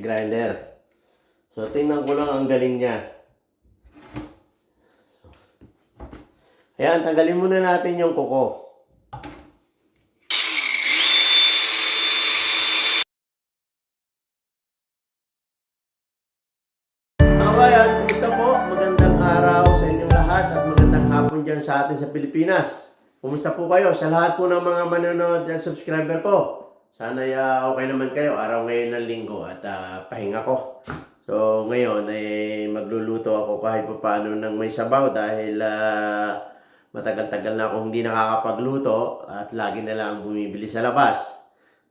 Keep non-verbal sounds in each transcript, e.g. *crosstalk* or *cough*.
grinder. So, tingnan ko lang ang galing niya. Ayan, tanggalin muna natin yung kuko. Kabayan, kumusta po? Magandang araw sa inyong lahat at magandang hapon dyan sa atin sa Pilipinas. Kumusta po kayo? Sa lahat po ng mga manonood at subscriber ko. Sana uh, okay naman kayo. Araw ngayon ng linggo at ah, pahinga ko. So ngayon ay magluluto ako kahit pa paano ng may sabaw dahil ah, matagal-tagal na akong hindi nakakapagluto at lagi na lang bumibili sa labas.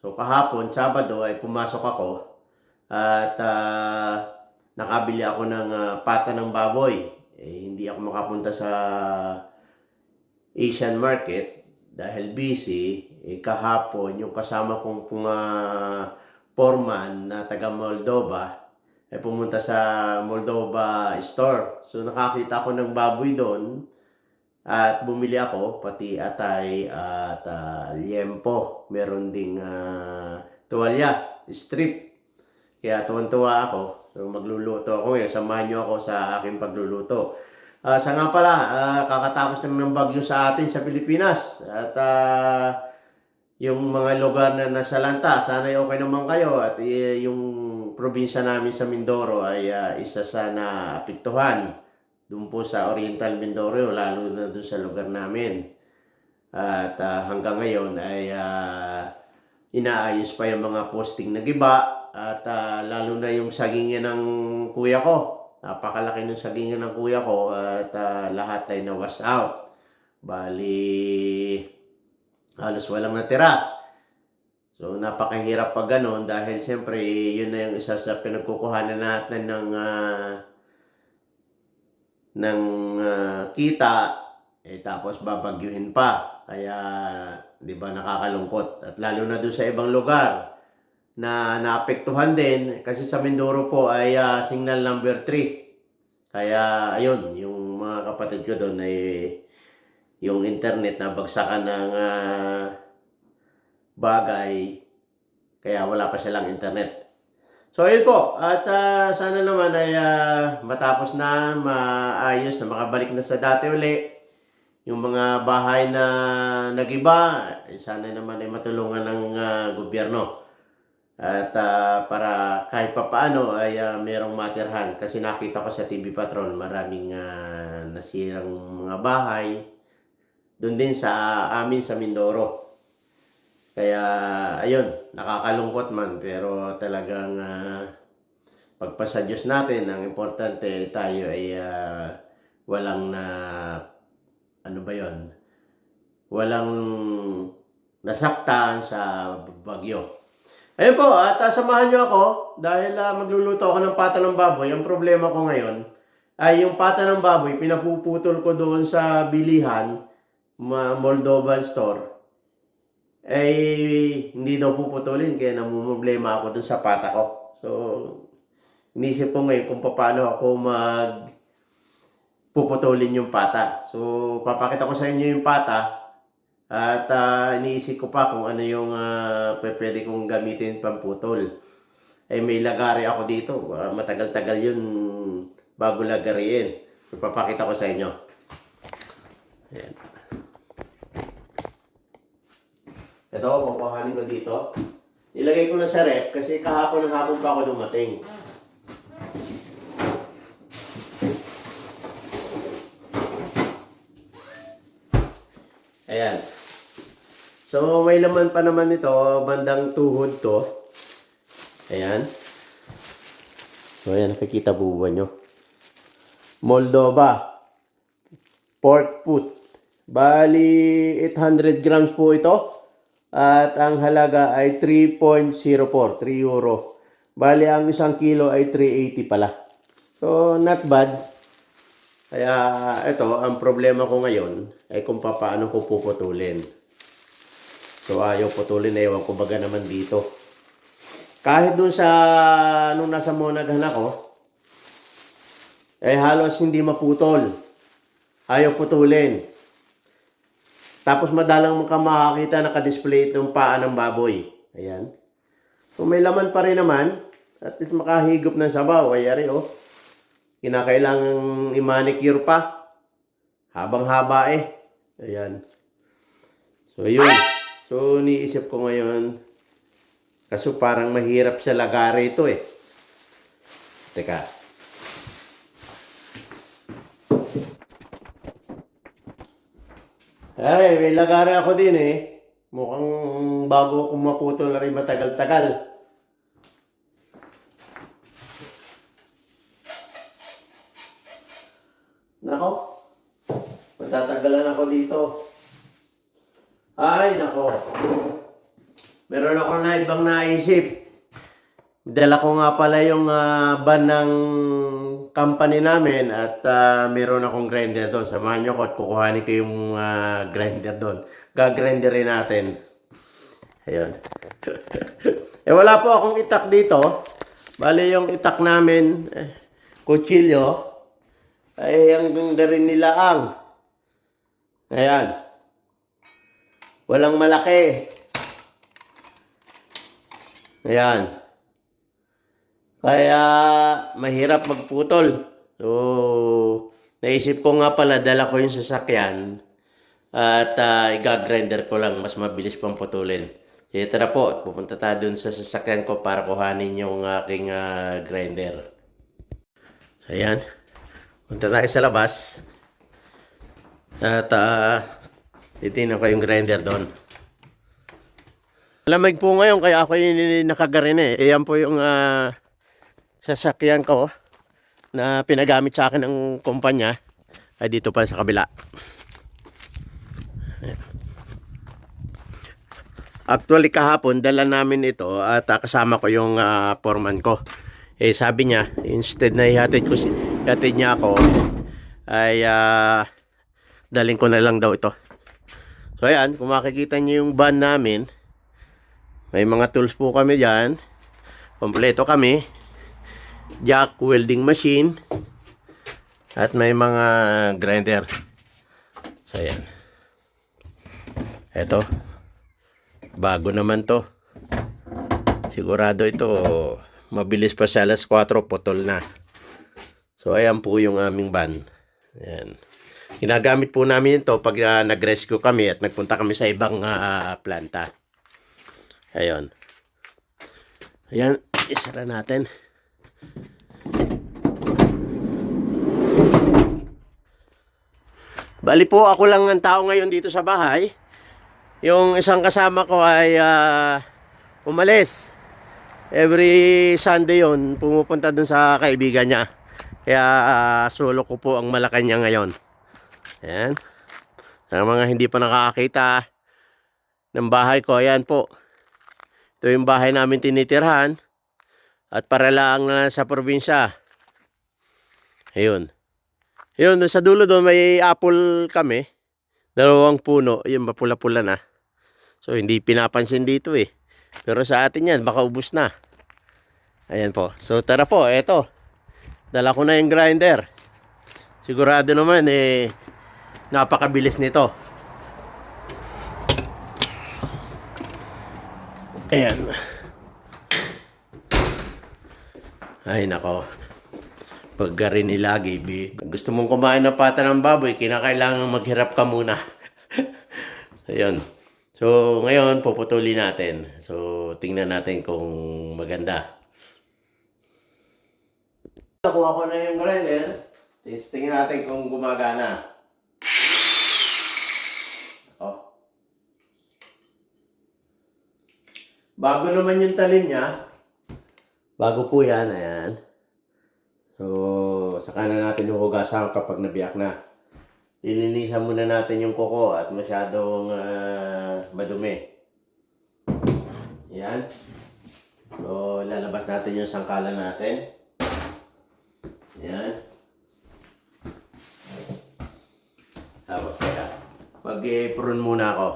So kahapon, Sabado ay pumasok ako at ah, nakabili ako ng ah, pata ng baboy. Eh, hindi ako makapunta sa Asian market dahil busy. Eh, kahapon, yung kasama kong pong ah, foreman na taga Moldova ay pumunta sa Moldova store. So nakakita ako ng baboy doon at bumili ako pati atay at ah, liempo. Meron ding ah, tuwalya, strip. Kaya tuwan-tuwa ako. So magluluto ako ngayon. Samahan niyo ako sa aking pagluluto. Ah, sa nga pala, ah, kakatapos naman ng bagyo sa atin sa Pilipinas. At ah, yung mga lugar na nasa lanta, sana okay naman kayo. At eh, yung probinsya namin sa Mindoro ay ah, isa sa naapektuhan. Doon po sa Oriental Mindoro, lalo na doon sa lugar namin. At ah, hanggang ngayon ay ah, inaayos pa yung mga posting na giba at ah, lalo na yung sagingin ng kuya ko. Napakalaki ng sagingin ng kuya ko at ah, lahat ay na-wash out. Bali, halos walang natira. So, napakahirap pag ganun dahil siyempre, yun na yung isa sa pinagkukuhanan natin ng ah, ng ah, kita eh tapos babagyuhin pa. Kaya 'di ba nakakalungkot at lalo na doon sa ibang lugar na naapektuhan din kasi sa Mindoro po ay ah, signal number 3. Kaya ayun, yung mga kapatid ko doon ay yung internet na bagsakan ng ah, bagay kaya wala pa silang internet. So, ayun po. At ah, sana naman ay ah, matapos na, maayos na makabalik na sa dati uli. Yung mga bahay na nagiba, eh, sana naman ay matulungan ng ah, gobyerno. At ah, para kahit papaano ay ah, merong matirhan. Kasi nakita ko sa TV Patrol, maraming ah, nasirang mga bahay. Doon din sa amin sa Mindoro. Kaya, ayun, nakakalungkot man, pero talagang ah, pagpasa Diyos natin, ang importante tayo ay ah, walang na, ano ba yon walang nasaktan sa bagyo. Ayun po, at ah, samahan nyo ako dahil ah, magluluto ako ng pata ng baboy. Ang problema ko ngayon ay yung pata ng baboy, pinapuputol ko doon sa bilihan, Moldovan store ay hindi daw puputulin kaya namumroblema ako dun sa pata ko. So, inisip ko ngayon kung paano ako mag puputulin yung pata. So, papakita ko sa inyo yung pata at ah, iniisip ko pa kung ano yung uh, pwede kong gamitin pamputol. Eh, may lagari ako dito. Ah, matagal-tagal yun bago lagariin. So, papakita ko sa inyo. Ayan. Ito, kukuhanin ko dito. Ilagay ko na sa rep kasi kahapon ng hapon pa ako dumating. Ayan. So, may laman pa naman ito. Bandang tuhod to. Ayan. So, ayan. Nakikita po nyo? Moldova. Pork foot. Bali, 800 grams po ito. At ang halaga ay 3.04, 3 euro. Bali, ang isang kilo ay 380 pala. So, not bad. Kaya, ito, ang problema ko ngayon ay kung paano ko puputulin. So, ayaw putulin, ewan ko baga naman dito. Kahit dun sa, nung nasa Monaghan ako, ay halos hindi maputol. Ayaw putulin. Tapos madalang ka makakita nakadisplay itong paa ng baboy. Ayan. So may laman pa rin naman. At least makahigop ng sabaw. Ay, ari, oh. Kinakailangan i-manicure pa. Habang-haba eh. Ayan. So, yun. So, niisip ko ngayon, kaso parang mahirap sa lagari ito eh. Teka. Ay, may lagari ako din eh. Mukhang bago ako maputol na rin matagal-tagal. Nako. Matatagalan ako dito. Ay, nako. Meron ako na ibang naisip. Dala ko nga pala yung ah, van ng company namin at ah, meron akong grinder doon. Samahan nyo ko at kukuhanin ko yung ah, grinder doon. Gagrinderin natin. Ayun. *laughs* eh wala po akong itak dito. Bali yung itak namin, eh, kutsilyo, ay ang ganda rin nila ang. Ayan. Walang malaki. Ayan. Kaya mahirap magputol. So, naisip ko nga pala, dala ko yung sasakyan at uh, igagrinder ko lang, mas mabilis pang putulin. Sige, tara po, pupunta tayo dun sa sasakyan ko para kuhanin yung aking ah, grinder. Ayan. Punta tayo sa labas. At uh, titignan ko yung grinder doon. Lamig po ngayon kaya ako yung nakagarin eh. Ayan po yung ah, sasakyan ko na pinagamit sa akin ng kumpanya. Ay dito pa sa kabila. Actually kahapon dala namin ito at ah, kasama ko yung ah, foreman ko. Eh sabi niya, instead na ihatid ko si ihatid niya ako ay ah, daling ko na lang daw ito. So ayan, kung makikita niyo yung van namin, may mga tools po kami diyan. Kompleto kami. Jack welding machine at may mga grinder. So ayan. Ito. Bago naman to. Sigurado ito mabilis pa sa alas 4 putol na. So ayan po yung aming van. Ayan. Ginagamit po namin ito pag ah, nag-rescue kami at nagpunta kami sa ibang ah, planta. Ayun. Ayan, isara natin. Bali po ako lang ang tao ngayon dito sa bahay. Yung isang kasama ko ay ah, umalis. Every Sunday yon pumupunta dun sa kaibigan niya. Kaya ah, solo ko po ang Malacanang ngayon. Ayan. Sa mga hindi pa nakakakita ng bahay ko, ayan po. Ito yung bahay namin tinitirhan. At para lang na sa probinsya. Ayun. Ayun, sa dulo doon may apple kami. Dalawang puno. Ayun, mapula-pula na. So, hindi pinapansin dito eh. Pero sa atin yan, baka ubus na. Ayan po. So, tara po, eto. Dala ko na yung grinder. Sigurado naman eh, napakabilis nito. Ayan. Ay, nako. Pag rin ilagi, bi. Gusto mong kumain ng pata ng baboy, kinakailangan maghirap ka muna. *laughs* so, yun. So, ngayon, puputuli natin. So, tingnan natin kung maganda. Nakuha ko na yung grinder. Tingnan natin kung gumagana. Oh. Bago naman yung talim niya. Bago po yan, ayan. So, saka na natin huhugasan kapag nabiyak na. Lilinisan muna natin yung kuko at masyadong ah, madumi. Yan. So, lalabas natin yung sangkalan natin. Yan. Tapos, teka. Mag-prune muna ako.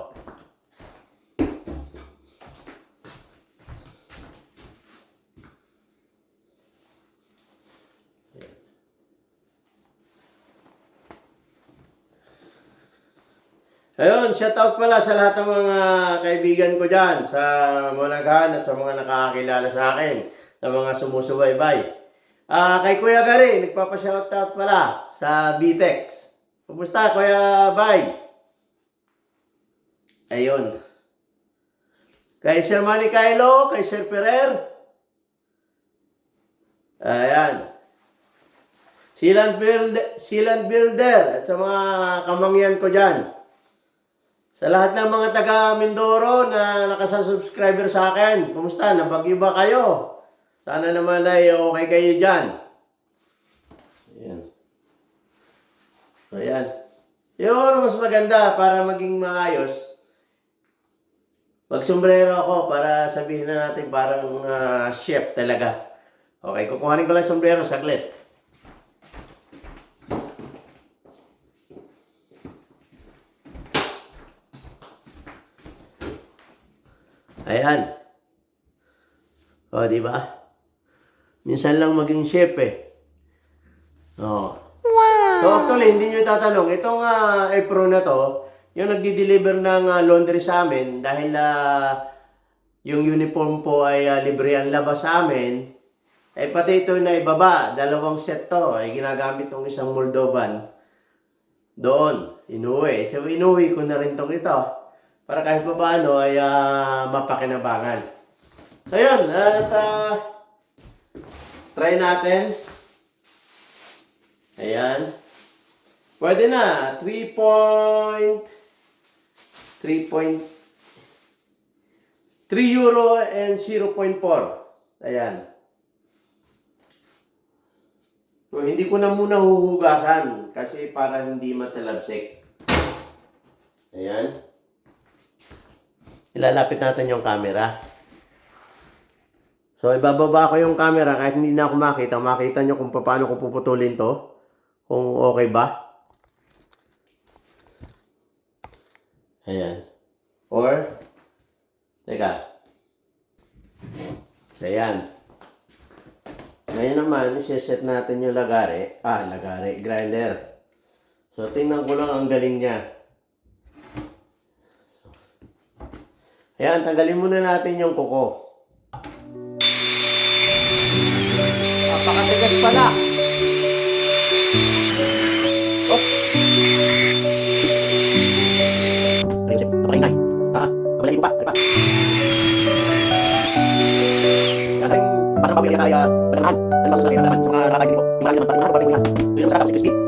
Ayun, shout out pala sa lahat ng mga kaibigan ko dyan, sa mga naghan at sa mga nakakakilala sa akin. sa mga sumusubaybay. Ah, kay Kuya Gary, nagpapa-shoutout pala sa BTEX. Kumusta, Kuya Bay? Ayun. Kay Sir Manny Kailo, kay Sir Ferrer. Ayan. Sealant Builder, Sealant Builder at sa mga kamangyan ko dyan. Sa lahat ng mga taga Mindoro na nakasubscriber sa akin, kumusta? Nabagyo ba kayo? Sana naman ay okay kayo dyan. Ayan. So, ayan. Yun, mas maganda para maging maayos. Magsombrero ako para sabihin na natin parang ah, chef talaga. Okay, kukuhanin ko lang yung sombrero saglit. Ayan. O, di ba? Minsan lang maging chef eh. O. So actually, hindi nyo tatanong, itong uh, apron na to, yung nagdi-deliver ng ah, laundry sa amin, dahil ah, yung uniform po ay ah, libre ang labas sa amin, eh pati ito na ibaba, dalawang set to, ay ginagamit ng isang Moldovan. Doon, inuwi. So inuwi ko na rin tong ito, para kahit pa paano ay ah, mapakinabangan. So yun, at ah, try natin. Ayan. Pwede na. 3 point... 3 point... 3 euro and 0.4. Ayan. So, hindi ko na muna huhugasan kasi para hindi matalabsik. Ayan. Ilalapit natin yung camera. So, ibababa ko yung camera kahit hindi na ako makita. Makita nyo kung paano ko puputulin to. Kung okay ba. Ayan. Or, teka. So, ayan. Ngayon naman, isiset natin yung lagare. Ah, lagare. Grinder. So, tingnan ko lang ang galing niya. Ayan, tanggalin muna natin yung kuko. Napakatigas pala. Oh. Ayun, napakaingay. Ah, napalahin mo pa. Ano pa? Yan ay parang bawi kaya kaya pananahan. Ano ba gusto natin naman sa mga nakakain mo? Yung marami naman parang naman yan. Yun ang sa tapos 60. Kaya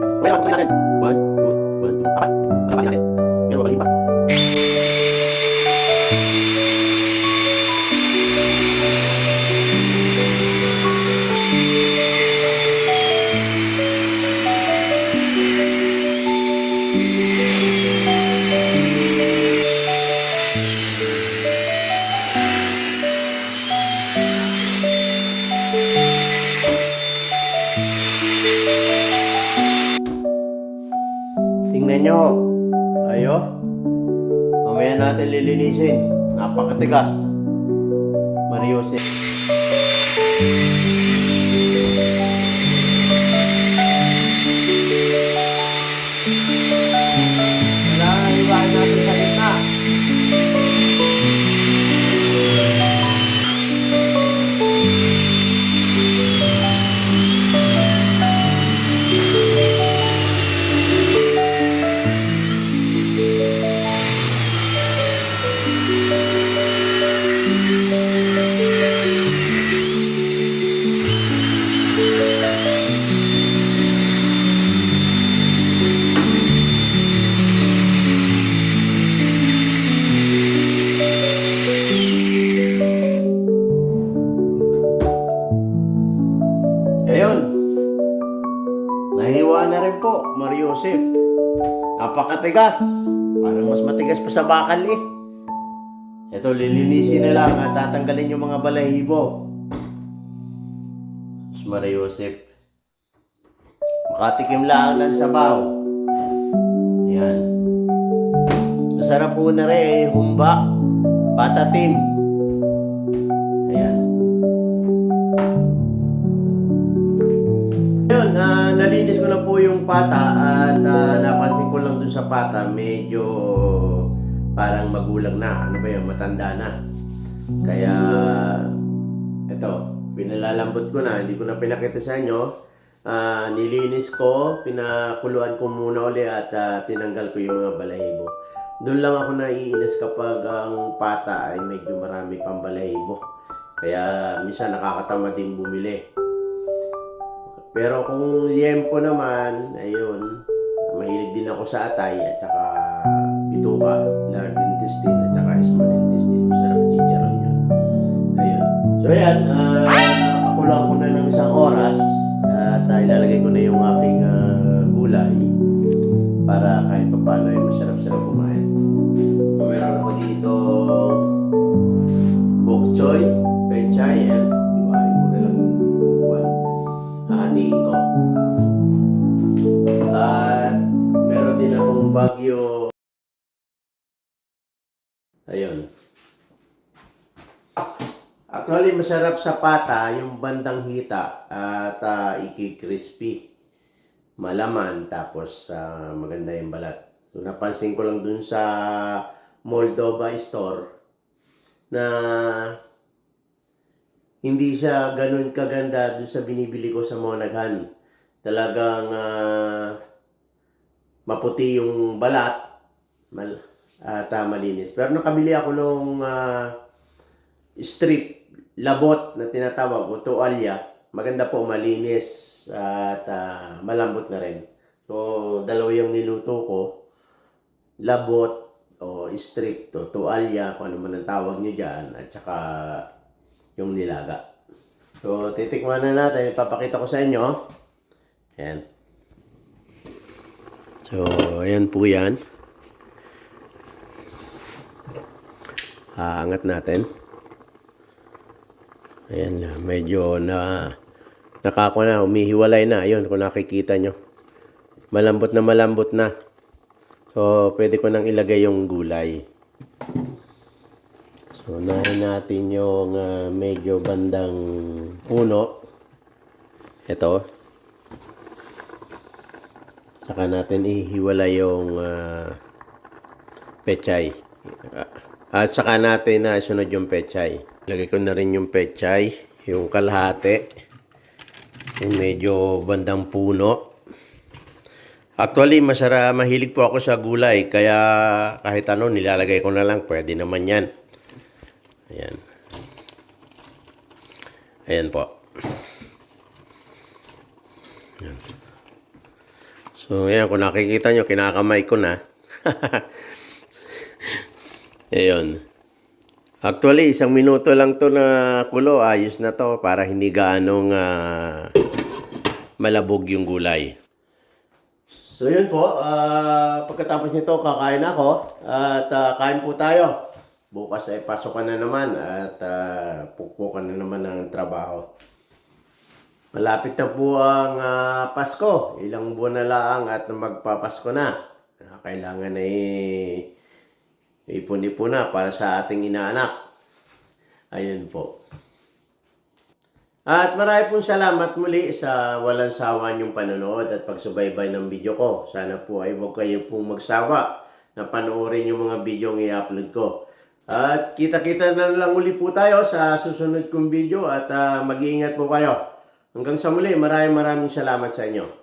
Mamaya natin lilinisin. Napakatigas. Napakatigas. Parang mas matigas pa sa bakal eh. Ito, lilinisin na lang at tatanggalin yung mga balahibo. Mas Mario Josep. Makatikim lang ng sabaw. Ayan. Masarap po na rin eh, humba. Patatim. Ko na po yung pata at ah, napansin ko lang dun sa pata, medyo parang magulang na. Ano ba yun? Matanda na. Kaya, ito, pinalalambot ko na, hindi ko na pinakita sa inyo. Ah, nilinis ko, pinakuluan ko muna uli at ah, tinanggal ko yung mga balahibo. Doon lang ako naiinis kapag ang pata ay medyo marami pang balahibo. Kaya minsan nakakatama din bumili. Pero kung liempo naman, ayun, mahilig din ako sa atay at saka bituka, large intestine at saka small intestine. Masarap chicharon yun. Ayun. So ayan, uh, pakulang ko na ng isang oras at uh, ilalagay ko na yung aking ah, gulay para kahit pa paano ay masarap-sarap Actually, masarap sa pata yung bandang hita at uh, iki-crispy. Malaman, tapos ah, maganda yung balat. So, napansin ko lang dun sa Moldova store na hindi siya ganun kaganda dun sa binibili ko sa Monaghan. Talagang ah, maputi yung balat mal at ah, malinis. Pero nakabili ako nung ah, strip labot na tinatawag o tuwalya. Maganda po, malinis at ah, malambot na rin. So, dalawa yung niluto ko. Labot o strip to tuwalya, kung ano man ang tawag nyo dyan. At saka yung nilaga. So, titikman na natin. Ipapakita ko sa inyo. Ayan. So, ayan po yan. Aangat natin. Ayan medyo na nakako na, umihiwalay na. Ayun, kung nakikita nyo. Malambot na malambot na. So, pwede ko nang ilagay yung gulay. So, unahin natin yung ah, medyo bandang puno. Ito. Saka natin ihiwalay yung ah, pechay. Ah, At saka natin na sunod yung pechay. Lagay ko na rin yung pechay, yung kalahati. Yung medyo bandang puno. Actually, masara, mahilig po ako sa gulay. Kaya kahit ano, nilalagay ko na lang. Pwede naman yan. Ayan. Ayan po. Ayan. So, ayan. Kung nakikita nyo, kinakamay ko na. *laughs* Ayan. Actually, isang minuto lang to na kulo. Ayos na to para hindi gaanong ah, malabog yung gulay. So yun po, ah, pagkatapos nito kakain ako at ah, kain po tayo. Bukas ay pasokan na naman at uh, pukpukan na naman ng trabaho. Malapit na po ang ah, Pasko. Ilang buwan na lang at magpapasko na. Kailangan ay ipon-ipon na para sa ating inaanak. Ayun po. At marami pong salamat muli sa walang sawa niyong panonood at pagsubaybay ng video ko. Sana po ay huwag kayo pong magsawa na panoorin yung mga video ang i-upload ko. At kita-kita na lang uli po tayo sa susunod kong video at ah, mag-iingat po kayo. Hanggang sa muli, maraming maraming salamat sa inyo.